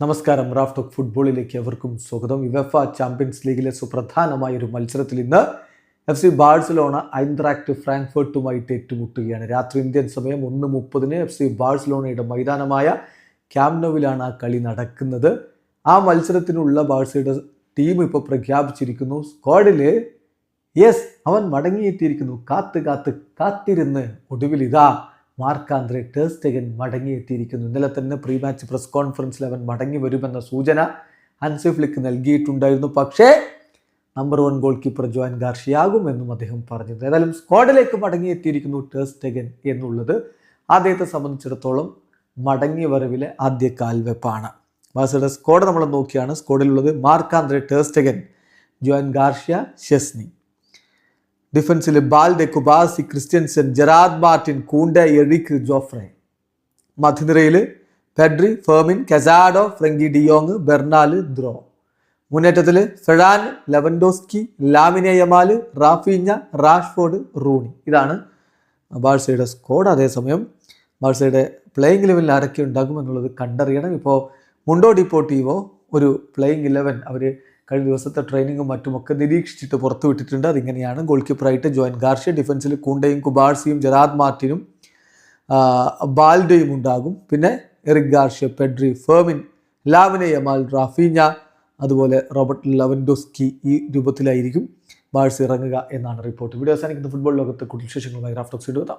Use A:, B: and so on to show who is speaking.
A: നമസ്കാരം. Raf talk ഫുട്ബോളിലേക്ക് അവർക്കും സ്വാഗതം. യുവഫ ചാമ്പ്യൻസ് ലീഗിലെ സുപ്രധാനമായ ഒരു മത്സരത്തിൽ ഇന്ന് എഫ് സി ബാഴ്സലോണ ഐന്ദ്രാക്ട് ഫ്രാങ്ക്ഫർട്ടുമായിട്ട് ഏറ്റുമുട്ടുകയാണ്. രാത്രി ഇന്ത്യൻ സമയം ഒന്ന് മുപ്പതിന് എഫ് സി ബാഴ്സലോണയുടെ മൈതാനമായ ക്യാംനോവിലാണ് ആ കളി നടക്കുന്നത്. ആ മത്സരത്തിനുള്ള ബാഴ്സയുടെ ടീം ഇപ്പോൾ പ്രഖ്യാപിച്ചിരിക്കുന്നു. സ്ക്വാഡിൽ യെസ് അവൻ മടങ്ങിയെത്തിയിരിക്കുന്നു. കാത്ത് കാത്ത് കാത്തിരുന്ന് ഒടുവിൽ ഇതാ മാർക്കാന്ത്രെ ടേസ്റ്റഗൻ മടങ്ങിയെത്തിയിരിക്കുന്നു. ഇന്നലെ തന്നെ പ്രീ മാച്ച് പ്രസ് കോൺഫറൻസിൽ അവൻ മടങ്ങി വരുമെന്ന സൂചന ഹൻസി ഫ്ലിക്ക് നൽകിയിട്ടുണ്ടായിരുന്നു. പക്ഷേ number one goalkeeper Joan ഗാർഷിയാകുമെന്നും അദ്ദേഹം പറഞ്ഞിരുന്നു. ഏതായാലും സ്ക്വാഡിലേക്ക് മടങ്ങിയെത്തിയിരിക്കുന്നു ടേസ്റ്റഗൻ എന്നുള്ളത് അദ്ദേഹത്തെ സംബന്ധിച്ചിടത്തോളം മടങ്ങി വരവിലെ ആദ്യ കാൽവെപ്പാണ്. ബാസയുടെ സ്ക്വാഡ് നമ്മൾ നോക്കിയാണ്. സ്ക്വാഡിലുള്ളത് Marc Andre ter Stegen Joan Garcia Szczesny. ഡിഫൻസിൽ Balde Cubarsi Christensen Gerard Martin Kounde Eric Jofre. മധ്യനിരയിൽ Pedri Fermin Casado Frenkie de Jong Bernal Dro. മുന്നേറ്റത്തിൽ Ferran Lewandowski Lamine Yamal Raphinha Rashford Roony. ഇതാണ് ബാഴ്സയുടെ squad. അതേസമയം ബാഴ്സയുടെ playing ലെവലിൽ ആരൊക്കെ ഉണ്ടാകും എന്നുള്ളത് കണ്ടറിയണം. ഇപ്പോൾ മുണ്ടോ ഡിപ്പോട്ടീവോ ഒരു പ്ലേയിങ് ഇലവൻ അവർ കഴിഞ്ഞ ദിവസത്തെ ട്രെയിനിങ്ങും മറ്റുമൊക്കെ നിരീക്ഷിച്ചിട്ട് പുറത്തു വിട്ടിട്ടുണ്ട്. അതിങ്ങനെയാണ് ഗോൾ കീപ്പറായിട്ട് ജോയിൻ. ഗാർഷ്യ ഡിഫൻസിൽ കുണ്ടയും കുബാർസിയും ജെറാദ് മാർട്ടിനും ബാൽഡയും ഉണ്ടാകും. പിന്നെ Eric Garcia Pedri Fermin Lamine Yamal Raphinha അതുപോലെ റോബർട്ട് ലവൻഡോസ്കി ഈ രൂപത്തിലായിരിക്കും. ബാഴ്സ് ഇറങ്ങുക എന്നാണ് റിപ്പോർട്ട് വീഡിയോ അവസാനിക്കുന്ന. ഫുട്ബോൾ ലോകത്ത് കൂടുതൽ വിശേഷങ്ങളുമായി റാഫ്റ്റോക്സ് ഇടുക